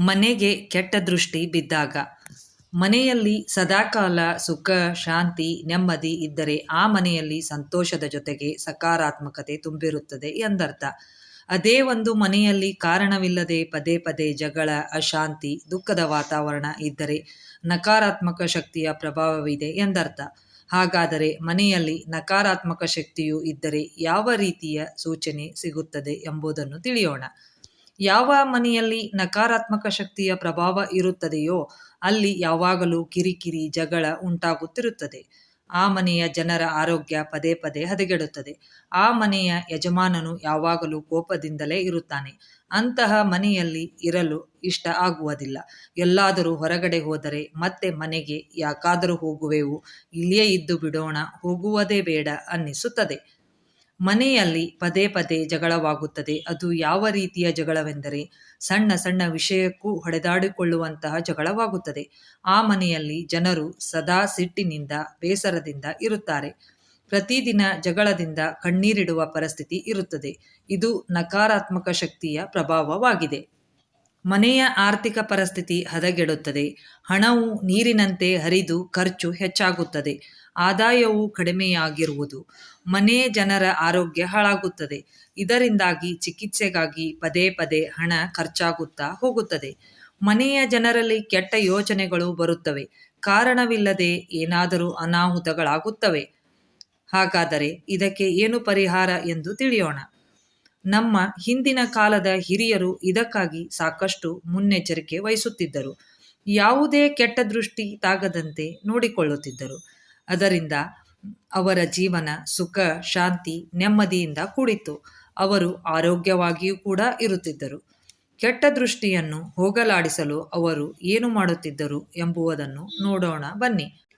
ಮನೆಗೆ ಕೆಟ್ಟ ದೃಷ್ಟಿ ಬಿದ್ದಾಗ. ಮನೆಯಲ್ಲಿ ಸದಾಕಾಲ ಸುಖ, ಶಾಂತಿ, ನೆಮ್ಮದಿ ಇದ್ದರೆ ಆ ಮನೆಯಲ್ಲಿ ಸಂತೋಷದ ಜೊತೆಗೆ ಸಕಾರಾತ್ಮಕತೆ ತುಂಬಿರುತ್ತದೆ ಎಂದರ್ಥ. ಅದೇ ಒಂದು ಮನೆಯಲ್ಲಿ ಕಾರಣವಿಲ್ಲದೆ ಪದೇ ಪದೇ ಜಗಳ, ಅಶಾಂತಿ, ದುಃಖದ ವಾತಾವರಣ ಇದ್ದರೆ ನಕಾರಾತ್ಮಕ ಶಕ್ತಿಯ ಪ್ರಭಾವವಿದೆ ಎಂದರ್ಥ. ಹಾಗಾದರೆ ಮನೆಯಲ್ಲಿ ನಕಾರಾತ್ಮಕ ಶಕ್ತಿಯು ಇದ್ದರೆ ಯಾವ ರೀತಿಯ ಸೂಚನೆ ಸಿಗುತ್ತದೆ ಎಂಬುದನ್ನು ತಿಳಿಯೋಣ. ಯಾವ ಮನೆಯಲ್ಲಿ ನಕಾರಾತ್ಮಕ ಶಕ್ತಿಯ ಪ್ರಭಾವ ಇರುತ್ತದೆಯೋ, ಅಲ್ಲಿ ಯಾವಾಗಲೂ ಕಿರಿಕಿರಿ, ಜಗಳ ಉಂಟಾಗುತ್ತಿರುತ್ತದೆ. ಆ ಮನೆಯ ಜನರ ಆರೋಗ್ಯ ಪದೇ ಪದೇ ಹದಗೆಡುತ್ತದೆ. ಆ ಮನೆಯ ಯಜಮಾನನು ಯಾವಾಗಲೂ ಕೋಪದಿಂದಲೇ ಇರುತ್ತಾನೆ. ಅಂತಹ ಮನೆಯಲ್ಲಿ ಇರಲು ಇಷ್ಟ ಆಗುವುದಿಲ್ಲ. ಎಲ್ಲಾದರೂ ಹೊರಗಡೆ ಹೋದರೆ ಮತ್ತೆ ಮನೆಗೆ ಯಾಕಾದರೂ ಹೋಗುವೆವು. ಇಲ್ಲಿಯೇ ಇದ್ದು ಬಿಡೋಣ, ಹೋಗುವುದೇ ಬೇಡ ಅನ್ನಿಸುತ್ತದೆ. ಮನೆಯಲ್ಲಿ ಪದೇ ಪದೇ ಜಗಳವಾಗುತ್ತದೆ. ಅದು ಯಾವ ರೀತಿಯ ಜಗಳವೆಂದರೆ ಸಣ್ಣ ಸಣ್ಣ ವಿಷಯಕ್ಕೂ ಹೊಡೆದಾಡಿಕೊಳ್ಳುವಂತಹ ಜಗಳವಾಗುತ್ತದೆ. ಆ ಮನೆಯಲ್ಲಿ ಜನರು ಸದಾ ಸಿಟ್ಟಿನಿಂದ, ಬೇಸರದಿಂದ ಇರುತ್ತಾರೆ. ಪ್ರತಿದಿನ ಜಗಳದಿಂದ ಕಣ್ಣೀರಿಡುವ ಪರಿಸ್ಥಿತಿ ಇರುತ್ತದೆ. ಇದು ನಕಾರಾತ್ಮಕ ಶಕ್ತಿಯ ಪ್ರಭಾವವಾಗಿದೆ. ಮನೆಯ ಆರ್ಥಿಕ ಪರಿಸ್ಥಿತಿ ಹದಗೆಡುತ್ತದೆ. ಹಣವು ನೀರಿನಂತೆ ಹರಿದು ಖರ್ಚು ಹೆಚ್ಚಾಗುತ್ತದೆ. ಆದಾಯವು ಕಡಿಮೆಯಾಗಿರುವುದು. ಮನೆ ಜನರ ಆರೋಗ್ಯ ಹಾಳಾಗುತ್ತದೆ. ಇದರಿಂದಾಗಿ ಚಿಕಿತ್ಸೆಗಾಗಿ ಪದೇ ಪದೇ ಹಣ ಖರ್ಚಾಗುತ್ತಾ ಹೋಗುತ್ತದೆ. ಮನೆಯ ಜನರಲ್ಲಿ ಕೆಟ್ಟ ಯೋಚನೆಗಳು ಬರುತ್ತವೆ. ಕಾರಣವಿಲ್ಲದೆ ಏನಾದರೂ ಅನಾಹುತಗಳಾಗುತ್ತವೆ. ಹಾಗಾದರೆ ಇದಕ್ಕೆ ಏನು ಪರಿಹಾರ ಎಂದು ತಿಳಿಯೋಣ. ನಮ್ಮ ಹಿಂದಿನ ಕಾಲದ ಹಿರಿಯರು ಇದಕ್ಕಾಗಿ ಸಾಕಷ್ಟು ಮುನ್ನೆಚ್ಚರಿಕೆ ವಹಿಸುತ್ತಿದ್ದರು. ಯಾವುದೇ ಕೆಟ್ಟ ದೃಷ್ಟಿ ತಾಗದಂತೆ ನೋಡಿಕೊಳ್ಳುತ್ತಿದ್ದರು. ಅದರಿಂದ ಅವರ ಜೀವನ ಸುಖ, ಶಾಂತಿ ನೆಮ್ಮದಿಯಿಂದ ಕೂಡಿತ್ತು. ಅವರು ಆರೋಗ್ಯವಾಗಿಯೂ ಕೂಡ ಇರುತ್ತಿದ್ದರು. ಕೆಟ್ಟ ದೃಷ್ಟಿಯನ್ನು ಹೋಗಲಾಡಿಸಲು ಅವರು ಏನು ಮಾಡುತ್ತಿದ್ದರು ಎಂಬುವುದನ್ನು ನೋಡೋಣ, ಬನ್ನಿ.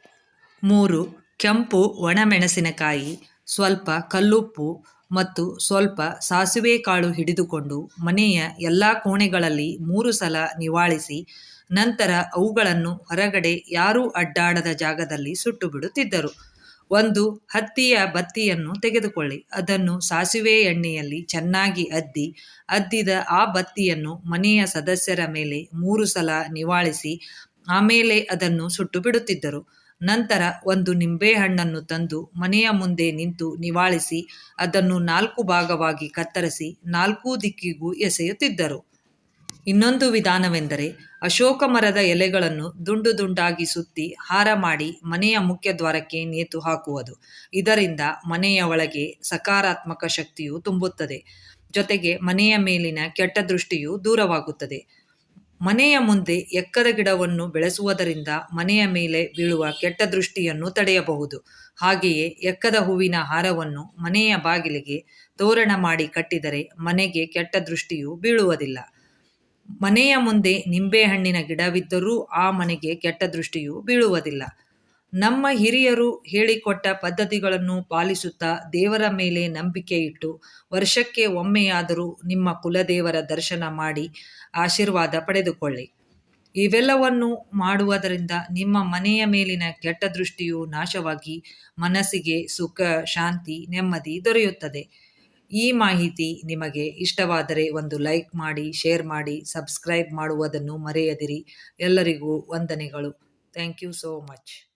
ಮೂರು, ಕೆಂಪು ಒಣಮೆಣಸಿನಕಾಯಿ, ಸ್ವಲ್ಪ ಕಲ್ಲುಪ್ಪು ಮತ್ತು ಸ್ವಲ್ಪ ಸಾಸಿವೆ ಕಾಳು ಹಿಡಿದುಕೊಂಡು ಮನೆಯ ಎಲ್ಲ ಕೋಣೆಗಳಲ್ಲಿ ಮೂರು ಸಲ ನಿವಾಳಿಸಿ, ನಂತರ ಅವುಗಳನ್ನು ಹೊರಗಡೆ ಯಾರೂ ಅಡ್ಡಾಡದ ಜಾಗದಲ್ಲಿ ಸುಟ್ಟು ಬಿಡುತ್ತಿದ್ದರು ಒಂದು ಹತ್ತಿಯ ಬತ್ತಿಯನ್ನು ತೆಗೆದುಕೊಳ್ಳಿ. ಅದನ್ನು ಸಾಸಿವೆ ಎಣ್ಣೆಯಲ್ಲಿ ಚೆನ್ನಾಗಿ ಅದ್ದಿ, ಅದ್ದಿದ ಆ ಬತ್ತಿಯನ್ನು ಮನೆಯ ಸದಸ್ಯರ ಮೇಲೆ ಮೂರು ಸಲ ನಿವಾಳಿಸಿ, ಆಮೇಲೆ ಅದನ್ನು ಸುಟ್ಟು ಬಿಡುತ್ತಿದ್ದರು ನಂತರ ಒಂದು ನಿಂಬೆಹಣ್ಣನ್ನು ತಂದು ಮನೆಯ ಮುಂದೆ ನಿಂತು ನಿವಾಳಿಸಿ ಅದನ್ನು ನಾಲ್ಕು ಭಾಗವಾಗಿ ಕತ್ತರಿಸಿ ನಾಲ್ಕೂ ದಿಕ್ಕಿಗೂ ಎಸೆಯುತ್ತಿದ್ದರು. ಇನ್ನೊಂದು ವಿಧಾನವೆಂದರೆ ಅಶೋಕ ಮರದ ಎಲೆಗಳನ್ನು ದುಂಡು ದುಂಡಾಗಿ ಸುತ್ತಿ ಹಾರ ಮಾಡಿ ಮನೆಯ ಮುಖ್ಯ ದ್ವಾರಕ್ಕೆ ನೇತು ಹಾಕುವುದು. ಇದರಿಂದ ಮನೆಯ ಒಳಗೆ ಸಕಾರಾತ್ಮಕ ಶಕ್ತಿಯು ತುಂಬುತ್ತದೆ. ಜೊತೆಗೆ ಮನೆಯ ಮೇಲಿನ ಕೆಟ್ಟ ದೃಷ್ಟಿಯು ದೂರವಾಗುತ್ತದೆ. ಮನೆಯ ಮುಂದೆ ಎಕ್ಕದ ಗಿಡವನ್ನು ಬೆಳೆಸುವುದರಿಂದ ಮನೆಯ ಮೇಲೆ ಬೀಳುವ ಕೆಟ್ಟ ದೃಷ್ಟಿಯನ್ನು ತಡೆಯಬಹುದು. ಹಾಗೆಯೇ ಎಕ್ಕದ ಹೂವಿನ ಹಾರವನ್ನು ಮನೆಯ ಬಾಗಿಲಿಗೆ ತೋರಣ ಮಾಡಿ ಕಟ್ಟಿದರೆ ಮನೆಗೆ ಕೆಟ್ಟ ದೃಷ್ಟಿಯು ಬೀಳುವುದಿಲ್ಲ. ಮನೆಯ ಮುಂದೆ ನಿಂಬೆಹಣ್ಣಿನ ಗಿಡವಿದ್ದರೂ ಆ ಮನೆಗೆ ಕೆಟ್ಟ ದೃಷ್ಟಿಯು ಬೀಳುವುದಿಲ್ಲ. ನಮ್ಮ ಹಿರಿಯರು ಹೇಳಿಕೊಟ್ಟ ಪದ್ಧತಿಗಳನ್ನು ಪಾಲಿಸುತ್ತಾ ದೇವರ ಮೇಲೆ ನಂಬಿಕೆ ಇಟ್ಟು ವರ್ಷಕ್ಕೆ ಒಮ್ಮೆಯಾದರೂ ನಿಮ್ಮ ಕುಲದೇವರ ದರ್ಶನ ಮಾಡಿ ಆಶೀರ್ವಾದ ಪಡೆದುಕೊಳ್ಳಿ. ಇವೆಲ್ಲವನ್ನು ಮಾಡುವುದರಿಂದ ನಿಮ್ಮ ಮನೆಯ ಮೇಲಿನ ಕೆಟ್ಟ ದೃಷ್ಟಿಯು ನಾಶವಾಗಿ ಮನಸ್ಸಿಗೆ ಸುಖ, ಶಾಂತಿ, ನೆಮ್ಮದಿ ದೊರೆಯುತ್ತದೆ. ಈ ಮಾಹಿತಿ ನಿಮಗೆ ಇಷ್ಟವಾದರೆ ಒಂದು ಲೈಕ್ ಮಾಡಿ, ಶೇರ್ ಮಾಡಿ, ಸಬ್ಸ್ಕ್ರೈಬ್ ಮಾಡುವುದನ್ನು ಮರೆಯದಿರಿ. ಎಲ್ಲರಿಗೂ ವಂದನೆಗಳು. Thank you so much.